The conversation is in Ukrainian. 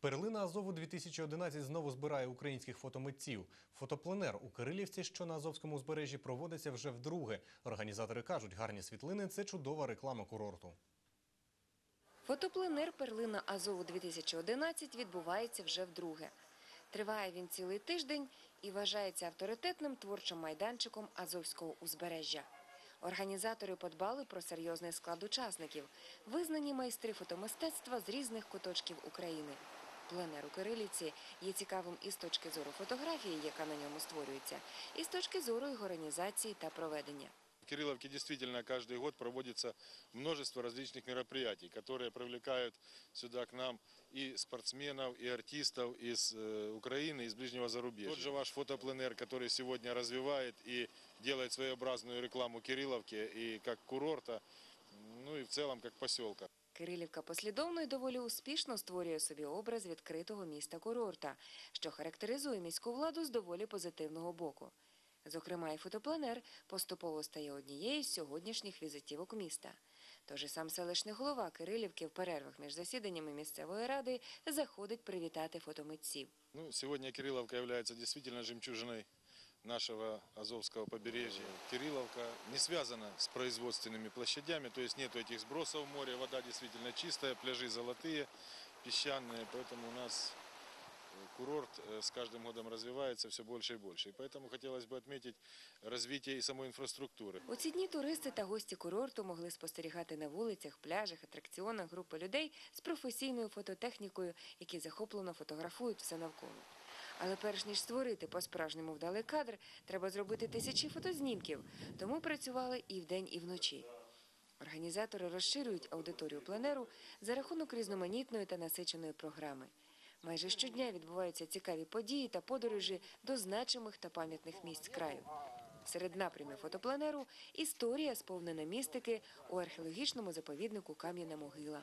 Перлина Азову 2011 знову збирає українських фотомитців. Фотопленер у Кирилівці, що на Азовському узбережжі, проводиться вже вдруге. Організатори кажуть, гарні світлини – це чудова реклама курорту. Фотопленер «Перлина Азову-2011» відбувається вже вдруге. Триває він цілий тиждень і вважається авторитетним творчим майданчиком Азовського узбережжя. Організатори подбали про серйозний склад учасників, визнані майстри фотомистецтва з різних куточків України. Пленер у Кирилівці є цікавим і з точки зору фотографії, яка на ньому створюється, і з точки зору його організації та проведення. В Кирилловке действительно каждый год проводится множество различных мероприятий, которые привлекают сюда к нам и спортсменов, и артистов из э, Украины, из ближнего зарубежья. Тот же ваш фотопленер, который сегодня развивает и делает своеобразную рекламу Кирилловки и как курорта, ну и в целом как поселка. Кирилівка послідовно і доволі успішно створює собі образ відкритого міста-курорта, що характеризує міську владу з доволі позитивного боку. Зокрема, і фотопленер поступово стає однією з сьогоднішніх візитівок міста. Тож і сам селищний голова Кирилівки в перервах між засіданнями місцевої ради заходить привітати фотомитців. Ну, сегодня Кирилловка является действительно жемчужиной нашего Азовского побережья. Кирилловка не связана с производственными площадями, то есть нету этих сбросов в море, вода действительно чистая, пляжи золотые, песчаные, поэтому у нас э, курорт э, с каждым годом развивается все больше и больше. И поэтому хотелось бы отметить развитие и самой инфраструктуры. У ці дні туристи та гості курорту могли спостерігати на вулицях, пляжах, атракціонах групи людей з професійною фототехнікою, які захоплено фотографують все навколо. Але перш ніж створити по-справжньому вдалий кадр, треба зробити тисячі фотознімків, тому працювали і вдень, і вночі. Організатори розширюють аудиторію пленеру за рахунок різноманітної та насиченої програми. Майже щодня відбуваються цікаві події та подорожі до значимих та пам'ятних місць краю. Серед напрямів фотопленеру історія, сповнена містики у археологічному заповіднику Кам'яна могила.